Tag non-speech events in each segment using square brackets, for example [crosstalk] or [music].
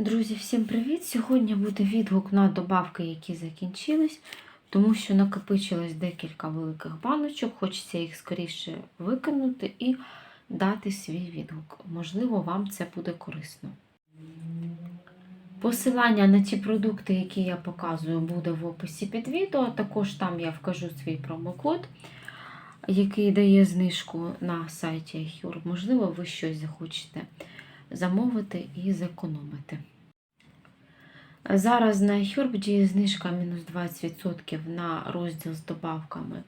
Друзі, всім привіт! Сьогодні буде відгук на добавки, які закінчились, тому що накопичилось декілька великих баночок, хочеться їх скоріше викинути і дати свій відгук. Можливо, вам це буде корисно. Посилання на ті продукти, які я показую, буде в описі під відео. Також там я вкажу свій промокод, який дає знижку на сайті iHure. Можливо, ви щось захочете замовити і зекономити. Зараз на діє знижка мінус 20% на розділ з добавками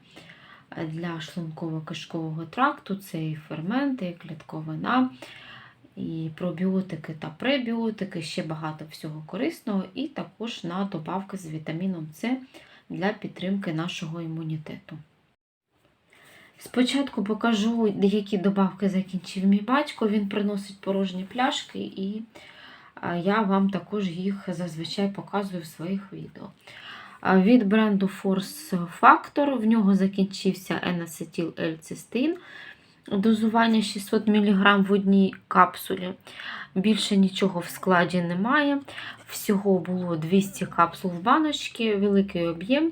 для шлунково-кишкового тракту. Це і ферменти, і клітковина, і пробіотики та пребіотики, ще багато всього корисного, і також на добавки з вітаміном С для підтримки нашого імунітету. Спочатку покажу, які добавки закінчив мій батько. Він приносить порожні пляшки, і я вам також їх зазвичай показую в своїх відео. Від бренду Force Factor в нього закінчився енацетил L-цистин. Дозування 600 мг в одній капсулі. Більше нічого в складі немає. Всього було 200 капсул в баночці, великий об'єм.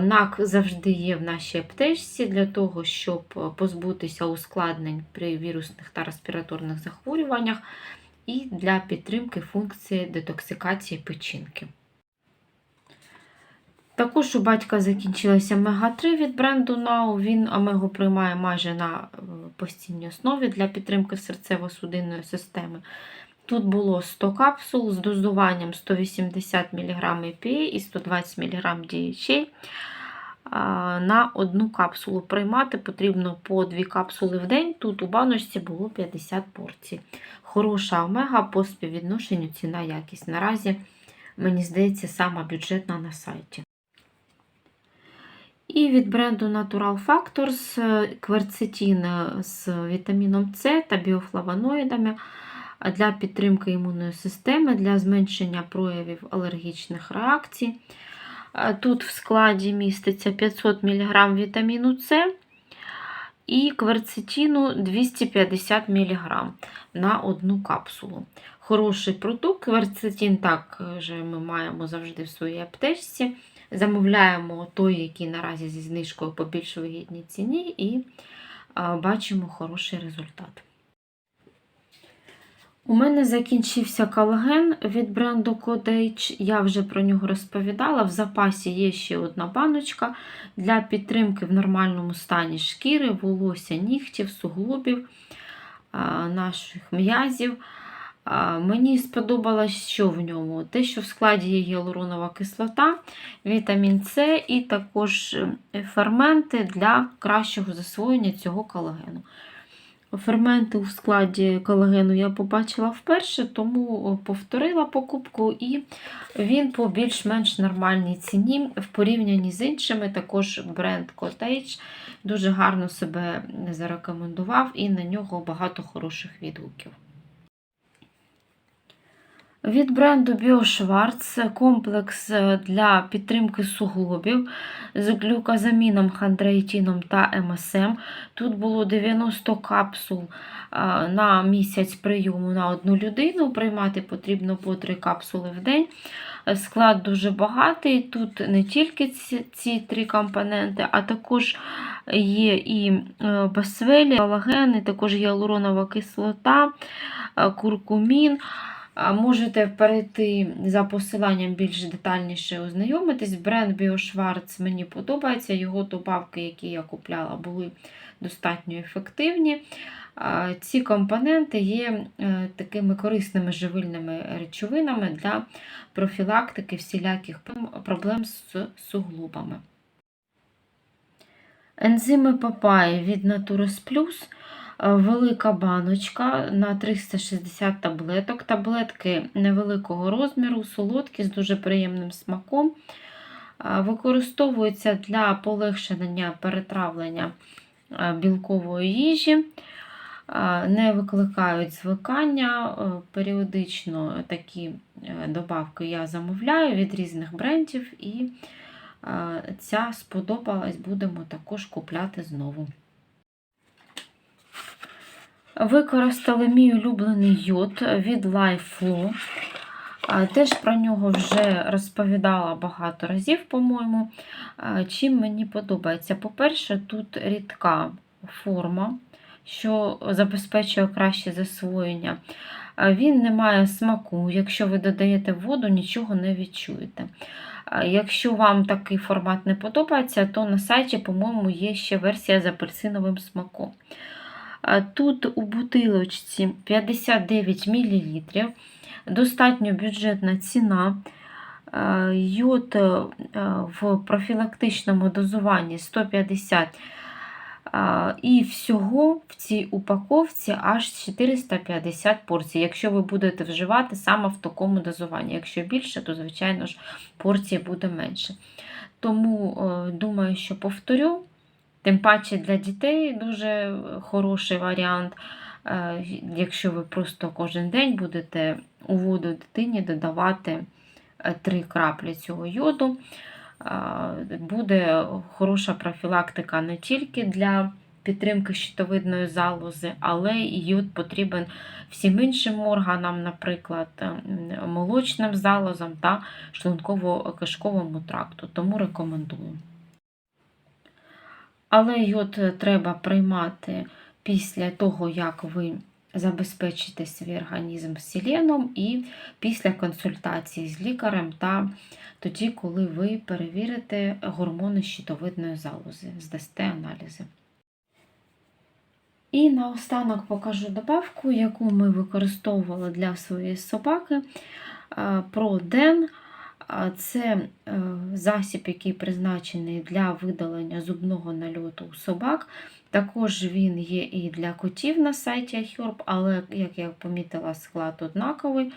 НАК завжди є в нашій аптечці для того, щоб позбутися ускладнень при вірусних та респіраторних захворюваннях і для підтримки функції детоксикації печінки. Також у батька закінчилася Омега-3 від бренду Now. Він омегу приймає майже на постійній основі для підтримки серцево-судинної системи. Тут було 100 капсул з дозуванням 180 мг EPA і 120 мг DHA. На одну капсулу приймати потрібно по 2 капсули в день. Тут у баночці було 50 порцій. Хороша омега по співвідношенню ціна якість. Наразі, мені здається, сама бюджетна на сайті. І від бренду Natural Factors кверцетин з вітаміном С та біофлавоноїдами для підтримки імунної системи, для зменшення проявів алергічних реакцій. Тут в складі міститься 500 мг вітаміну С і кверцетину 250 мг на одну капсулу. Хороший продукт. Кверцетин також ми маємо завжди в своїй аптечці. Замовляємо той, який наразі зі знижкою по більш вигідній ціні, і бачимо хороший результат. У мене закінчився колаген від бренду Codage. Я вже про нього розповідала. В запасі є ще одна баночка для підтримки в нормальному стані шкіри, волосся, нігтів, суглобів, наших м'язів. Мені сподобалось, що в ньому? Те, що в складі є гіалуронова кислота, вітамін С і також е, ферменти для кращого засвоєння цього колагену. Ферменти у складі колагену я побачила вперше, тому повторила покупку, і він по більш-менш нормальній ціні в порівнянні з іншими, також бренд Cottage дуже гарно себе зарекомендував, і на нього багато хороших відгуків. Від бренду BioSchwarz комплекс для підтримки суглобів з глюкозаміном, хондроїтином та МСМ. Тут було 90 капсул на місяць прийому на одну людину. Приймати потрібно по 3 капсули в день. Склад дуже багатий. Тут не тільки ці, ці три компоненти, а також є і басвелі, колаген, також гіалуронова кислота, куркумін. Можете перейти за посиланням більш детальніше ознайомитись. Бренд BioSchwarz мені подобається. Його добавки, які я купляла, були достатньо ефективні. Ці компоненти є е, такими корисними живильними речовинами для профілактики всіляких проблем з суглобами. Ензими папаї від Naturus Plus – велика баночка на 360 таблеток. Таблетки невеликого розміру, солодкі, з дуже приємним смаком. Використовуються для полегшення перетравлення білкової їжі, не викликають звикання. Періодично такі е, добавки я замовляю від різних брендів, і ця сподобалась, будемо також купляти знову. Використали мій улюблений йод від LifeFlow. Теж про нього вже розповідала багато разів, по-моєму. Чим мені подобається? По-перше, тут рідка форма, що забезпечує краще засвоєння. Він не має смаку. Якщо ви додаєте воду, нічого не відчуєте. Якщо вам такий формат не подобається, то на сайті, по-моєму, є ще версія з апельсиновим смаком. Тут у бутилочці 59 мл, достатньо бюджетна ціна. Йод е, в профілактичному дозуванні 150 е, і всього в цій упаковці аж 450 порцій, якщо ви будете вживати саме в такому дозуванні. Якщо більше, то, звичайно ж, порцій буде менше. Тому е, думаю, що повторю. Тим паче для дітей дуже хороший варіант. Е, Якщо ви просто кожен день будете у воду дитині додавати 3 краплі цього йоду, е, буде хороша профілактика не тільки для підтримки щитовидної залози, але і йод потрібен всім іншим органам, наприклад, молочним залозам та шлунково-кишковому тракту. Тому рекомендую. Але йод треба приймати після того, як ви забезпечите свій організм селеном і після консультації з лікарем, та тоді, коли ви перевірите гормони щитовидної залози, здасте аналізи. І наостанок покажу добавку, яку ми використовували для своєї собаки. Проден. Це е, засіб, який призначений для видалення зубного нальоту у собак. Також він є і для котів на сайті iHerb, але, як я помітила, склад однаковий,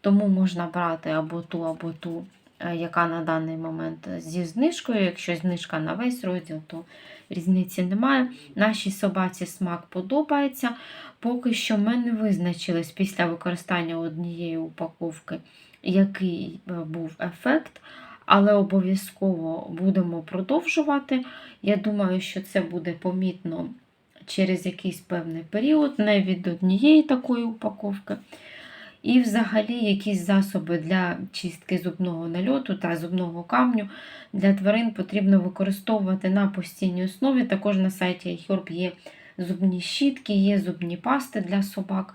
тому можна брати або ту, або ту, яка на даний момент зі знижкою. Якщо знижка на весь розділ, то різниці немає. Нашій собаці смак подобається. Поки що ми не визначились після використання однієї упаковки який е, був ефект, але обов'язково будемо продовжувати. Я думаю, що це буде помітно через якийсь певний період, не від однієї такої упаковки. І, взагалі, якісь засоби для чистки зубного нальоту та зубного камню для тварин потрібно використовувати на постійній основі. Також на сайті iHerb є зубні щітки, є зубні пасти для собак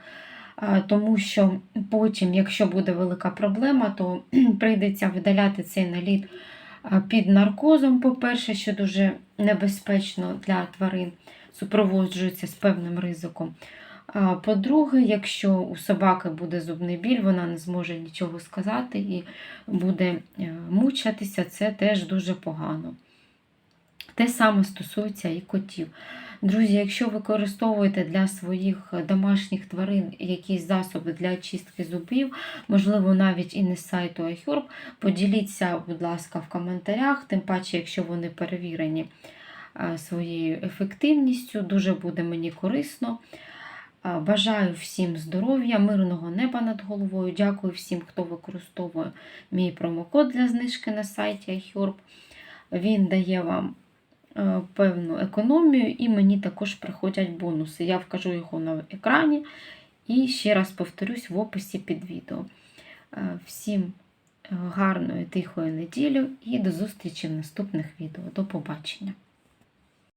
тому що потім, якщо буде велика проблема, то [clears throat] прийдеться видаляти цей наліт під наркозом, по-перше, що дуже небезпечно для тварин, супроводжується з певним ризиком. По-друге, якщо у собаки буде зубний біль, вона не зможе нічого сказати і буде е, мучатися, це теж дуже погано. Те саме стосується і котів. Друзі, якщо використовуєте для своїх домашніх тварин якісь засоби для очистки зубів, можливо, навіть і не з сайту iHerb, поділіться, будь ласка, в коментарях, тим паче, якщо вони перевірені своєю ефективністю, дуже буде мені корисно. Бажаю всім здоров'я, мирного неба над головою. Дякую всім, хто використовує мій промокод для знижки на сайті iHerb. Він дає вам Е, певну економію, і мені також приходять бонуси. Я вкажу його на екрані. І ще раз повторюсь в описі під відео. Е, всім е, гарної, тихої неділі і до зустрічі в наступних відео. До побачення!